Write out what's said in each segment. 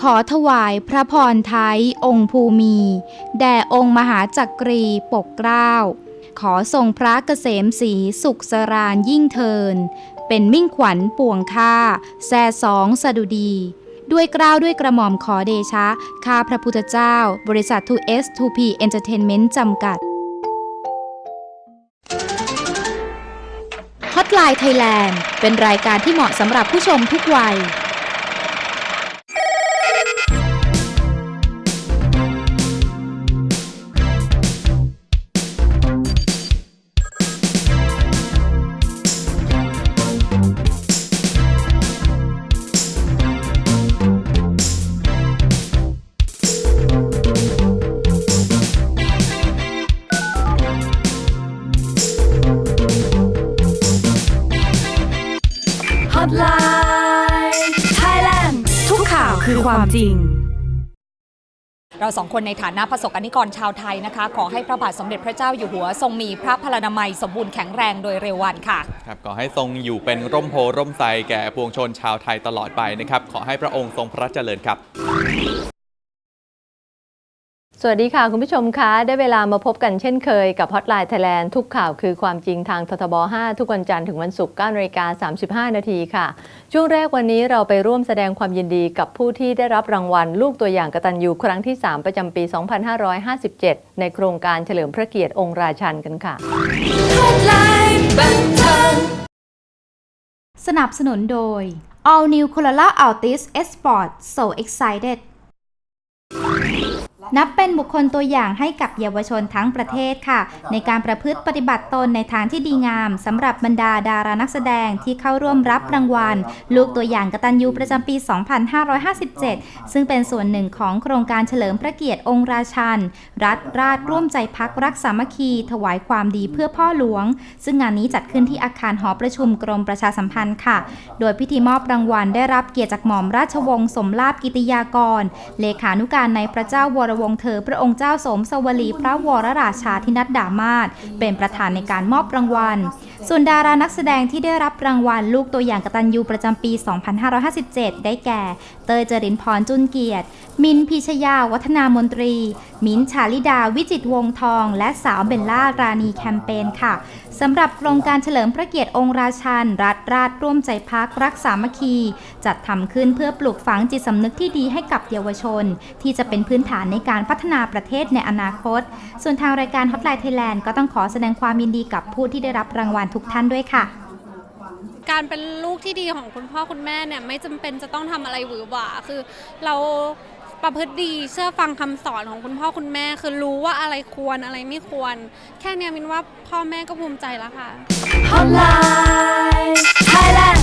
ขอถวายพระพรไทยองค์ภูมีแด่องค์มหาจักรีปกเกล้า ขอทรงพระเกษมศรีสุขสรานยิ่งเทิน เป็นมิ่งขวัญป่วงค่าแซ่สองสดุดี ด้วยเกล้าวด้วยกระหม่อมขอเดชะ ข้าพระพุทธเจ้า บริษัท 2S 2P Entertainment จำกัด Hotline Thailand เป็นรายการที่เหมาะสำหรับผู้ชมทุกวัย คือความจริง เราสองคนในฐานะประสบกนิกรชาวไทยนะคะ ขอให้พระบาทสมเด็จพระเจ้าอยู่หัว ทรงมีพระพลานามัยสมบูรณ์แข็งแรงโดยเร็ววันค่ะ ครับขอให้ทรงอยู่เป็นร่มโพร่มไทรแก่ปวงชนชาวไทยตลอดไปนะครับ ขอให้พระองค์ทรงพระเจริญครับ สวัสดีค่ะ คุณผู้ชมคะได้เวลามาพบกันเช่นเคยกับ Hotline Thailand ทุกข่าวคือความจริงทางททบ 5 ทุกวันจันทร์ถึงวันศุกร์9นาฬิกา35 นาทีค่ะ ช่วงแรกวันนี้เราไปร่วมแสดงความยินดีกับผู้ที่ได้รับรางวัล ลูกตัวอย่างกตัญญูครั้งที่ 3 ประจำปี 2557 ในโครงการเฉลิมพระเกียรติองค์ราชันกันค่ะ Hotline บันเทิงสนับสนุนโดย All New Corolla Altis S Sport so excited นับเป็นบุคคลตัวอย่างให้กับเยาวชนทั้งประเทศค่ะ ในการประพฤติปฏิบัติตนในทางที่ดีงามสำหรับบรรดาดารานักแสดงที่เข้าร่วมรับรางวัล ลูกตัวอย่างกตัญญูประจำปี 2557 ซึ่งเป็นส่วนหนึ่งของโครงการเฉลิมพระเกียรติองค์ราชัน รัฐราชร่วมใจพักรักสามัคคี ถวายความดีเพื่อพ่อหลวง ซึ่งงานนี้จัดขึ้นที่อาคารหอประชุมกรมประชาสัมพันธ์ค่ะ โดยพิธีมอบรางวัลได้รับเกียรติจากหม่อมราชวงศ์สมลาภกิติยากร เลขานุการในพระเจ้าวรวงศ์เธอพระองค์เจ้าสมสวลีพระวรราชาธินัดดามาศเป็นประธานในการมอบรางวัล ส่วนดารานักแสดงที่ได้รับรางวัลลูกตัวอย่างกตัญญูประจำปี 2557 ได้แก่ เตยจรินพรจุนเกียรติ มินพิชยาวัฒนามนตรี มินชาลิดาวิจิตวงทอง และสาวเบลล่ารานีแคมเปญค่ะสำหรับโครงการเฉลิมพระเกียรติองค์ราชัน รัฐราชร่วมใจพักรักสามัคคี จัดทำขึ้นเพื่อปลูกฝังจิตสำนึกที่ดีให้กับเยาวชน ที่จะเป็นพื้นฐานในการพัฒนาประเทศในอนาคต ส่วนทางรายการ Hotline Thailand ก็ต้องขอแสดงความยินดีกับผู้ที่ได้รับรางวัลทุกท่านด้วยค่ะ การเป็นลูกที่ดีของคุณพ่อคุณแม่เนี่ยไม่จำเป็นจะต้องทำอะไรหวือหวาคือเราประพฤติดีเชื่อฟังคำสอนของคุณพ่อคุณแม่ คือรู้ว่าอะไรควรอะไรไม่ควร แค่เนี้ยมินว่าพ่อแม่ก็ภูมิใจแล้วค่ะ Hotline Thailand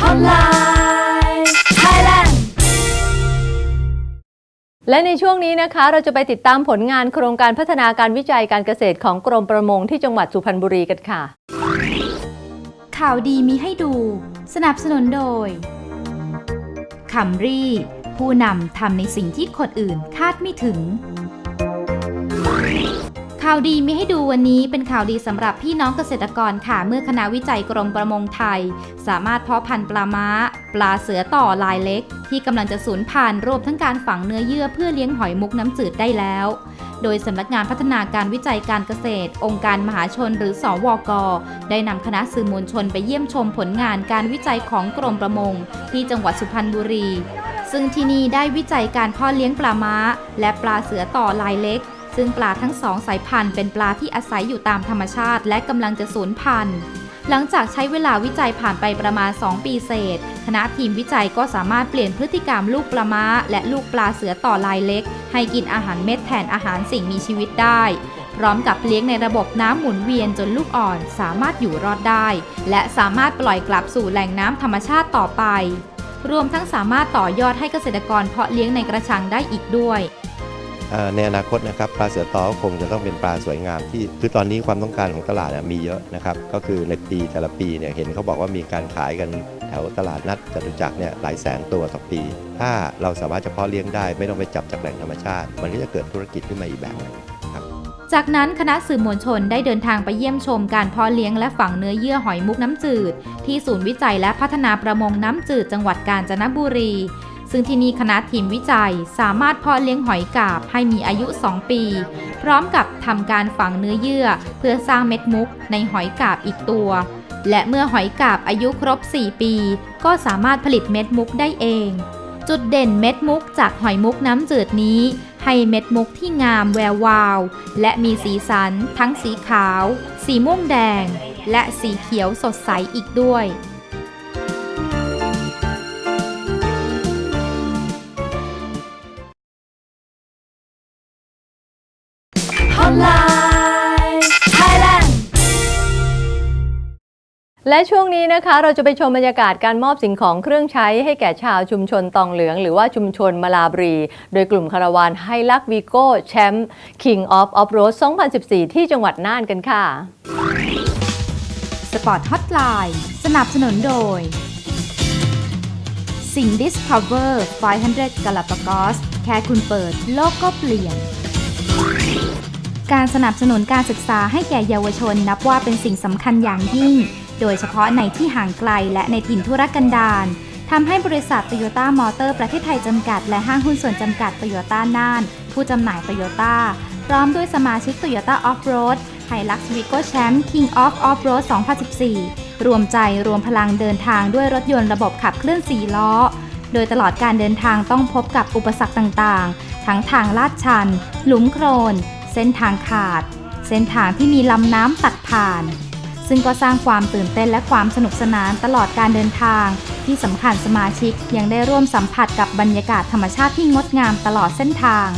ฮอตไล และในช่วงนี้นะคะเราจะไปติดตามผลงานโครงการพัฒนาการวิจัยการเกษตรของกรมประมงที่จังหวัดสุพรรณบุรีกันค่ะ ข่าวดีมีให้ดู สนับสนุนโดยคัมรี่ ผู้นำทำในสิ่งที่คนอื่นคาดไม่ถึง ข่าวดีมีให้ดูวันนี้เป็นข่าวดีสำหรับพี่น้องเกษตรกรค่ะ เมื่อคณะวิจัยกรมประมงไทย สามารถเพาะพันธุ์ปลาม้า ปลาเสือต่อลายเล็ก ที่กำลังจะสูญพันธุ์รวมทั้งการฝังเนื้อเยื่อเพื่อเลี้ยงหอยมุกน้ำจืดได้แล้ว โดยสำนักงานพัฒนาการวิจัยการเกษตร องค์การมหาชนหรือสอวก ได้นำคณะสื่อมวลชนไปเยี่ยมชมผลงานการวิจัยของกรมประมง ที่จังหวัดสุพรรณบุรี ซึ่งที่นี่ได้วิจัยการเพ่อเลี้ยงปลาม้า และปลาเสือต่อลายเล็ก ซึ่งปลาทั้งสองสายพันธุ์เป็นปลาที่อาศัยอยู่ตามธรรมชาติ และกำลังจะสูญพันธุ์ หลังจากใช้เวลาวิจัยผ่านไปประมาณ 2 ปีเศษ คณะทีมวิจัยก็สามารถเปลี่ยนพฤติกรรมลูกปลาม้า และลูกปลาเสือต่อลายเล็ก ให้กินอาหารเม็ดแทนอาหารสิ่งมีชีวิตได้พร้อมกับเลี้ยงในระบบน้ำหมุนเวียนจนลูกอ่อนสามารถอยู่รอดได้ และสามารถปล่อยกลับสู่แหล่งน้ำธรรมชาติต่อไป รวมทั้งสามารถต่อยอดให้เกษตรกรเพาะเลี้ยงในกระชังได้อีกด้วย ในอนาคตนะครับปลาเสือตอคงจะต้องเป็นปลาสวยงามที่คือตอนนี้ความต้องการของตลาดมีเยอะนะครับก็คือในปีแต่ละปีเนี่ยเห็นเขาบอกว่ามีการขายกันแถวตลาดนัดจตุจักรเนี่ยหลายแสนตัวต่อปี ถ้าเราสามารถเฉพาะเลี้ยงได้ไม่ต้องไปจับจากแหล่งธรรมชาติ มันก็จะเกิดธุรกิจขึ้นมาอีกแบบหนึงครับจากนั้นคณะสื่อมวลชนได้เดินทางไปเยี่ยมชมการเพาะเลี้ยงและฝังเนื้อเยื่อหอยมุกน้ำจืด ที่ศูนย์วิจัยและพัฒนาประมงน้ำจืดจังหวัดกาญจนบุรี ซึ่งที่นี่คณะทีมวิจัยสามารถเพาะเลี้ยงหอยกาบให้มีอายุ 2 ปี พร้อมกับทำการฝังเนื้อเยื่อ เพื่อสร้างเม็ดมุกในหอยกาบอีกตัว และเมื่อหอยกาบอายุครบ 4 ปี ก็สามารถผลิตเม็ดมุกได้เอง จุดเด่นเม็ดมุกจากหอยมุกน้ำจืดนี้ ให้เม็ดมุกที่งามแวววาว และมีสีสัน ทั้งสีขาว สีม่วงแดง และสีเขียวสดใสอีกด้วย และช่วงนี้นะคะเราจะไปชมบรรยากาศการมอบสิ่งของเครื่องใช้ให้แก่ชาวชุมชนตองเหลือง หรือว่าชุมชนมาลาบรี โดยกลุ่มคาราวานไฮลักวีโก้แชมป์ King of Off Road 2014 ที่จังหวัดน่านกันค่ะสปอร์ตฮอตไลน์สนับสนุนโดยสิ่ง Discover 500 Galapagos แค่คุณเปิดโลกก็เปลี่ยน การสนับสนุนการศึกษาให้แก่เยาวชนนับว่าเป็นสิ่งสำคัญอย่างยิ่ง โดยเฉพาะในที่ห่างไกลและในถิ่นทุรกันดารทำให้บริษัทโตโยต้ามอเตอร์ประเทศไทยจำกัด และห้างหุ้นส่วนจำกัดโตโยต้าน่าน ผู้จำหน่ายโตโยต้าพร้อมด้วยสมาชิกโตโยต้าออฟโรดไฮลักซ์วิโก้แชมป์ King of Off-Road 2014 รวมใจรวมพลังเดินทางด้วยรถยนต์ระบบขับเคลื่อน4ล้อ โดยตลอดการเดินทางต้องพบกับอุปสรรคต่างๆ ทั้งทางลาดชัน หลุมโครนเส้นทางขาด เส้นทางที่มีลำน้ำตัดผ่าน ซึ่งก็สร้างความตื่นเต้นและความสนุกสนานตลอดการเดินทาง ที่สำคัญสมาชิกยังได้ร่วมสัมผัสกับบรรยากาศธรรมชาติที่งดงามตลอดเส้นทาง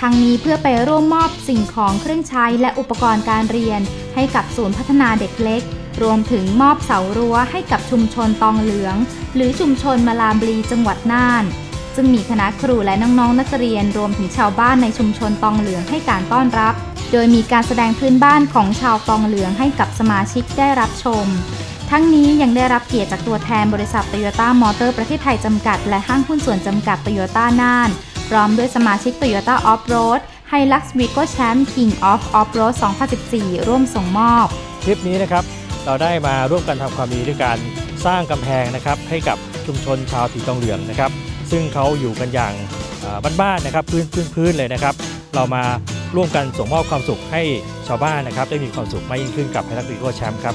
ทั้งนี้เพื่อไปร่วมมอบสิ่งของเครื่องใช้และอุปกรณ์การเรียน ให้กับศูนย์พัฒนาเด็กเล็ก รวมถึงมอบเสารั้วให้กับชุมชนตองเหลือง หรือชุมชนมาลาบรีจังหวัดน่านซึ่งมีคณะครูและน้องๆนักเรียนรวมถึงชาวบ้านในชุมชนตองเหลืองให้การต้อนรับ โดยมีการแสดงพื้นบ้านของชาวตองเหลืองให้กับสมาชิกได้รับชม ทั้งนี้ยังได้รับเกียรติจากตัวแทนบริษัทโตโยต้ามอเตอร์ประเทศไทยจำกัด และห้างหุ้นส่วนจำกัดโตโยต้าน่าน พร้อมด้วยสมาชิกโตโยต้าออฟโรดไฮลักซ์วีโก้แชมป์ King of Off-Road 2014 ร่วมส่งมอบ ทริปนี้นะครับเราได้มาร่วมกันทำความดีด้วยการสร้างกำแพงนะครับให้กับชุมชนชาวถีตองเหลืองนะครับ ซึ่งเขาอยู่กันอย่างบ้านๆนะครับพื้นพื้นพื้นเลยนะครับ เรามา ร่วมกันส่งมอบความสุขให้ชาวบ้านนะครับ ได้มีความสุขมากยิ่งขึ้นกับไทยรัฐวีโก้แชมป์ครับ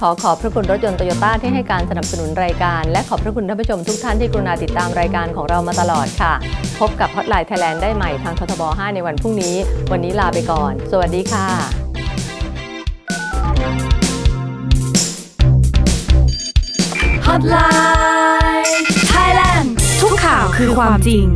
ขอขอบพระคุณรถยนต์โตโยต้าที่ให้การสนับสนุนรายการ และขอบพระคุณท่านผู้ชมทุกท่านที่กรุณาติดตามรายการของเรามาตลอดค่ะ พบกับฮอตไลน์ไทยแลนด์ได้ใหม่ทางททบ 5 ในวันพรุ่งนี้ วันนี้ลาไปก่อน สวัสดีค่ะ Hotline Thailand ทุกข่าวคือความจริง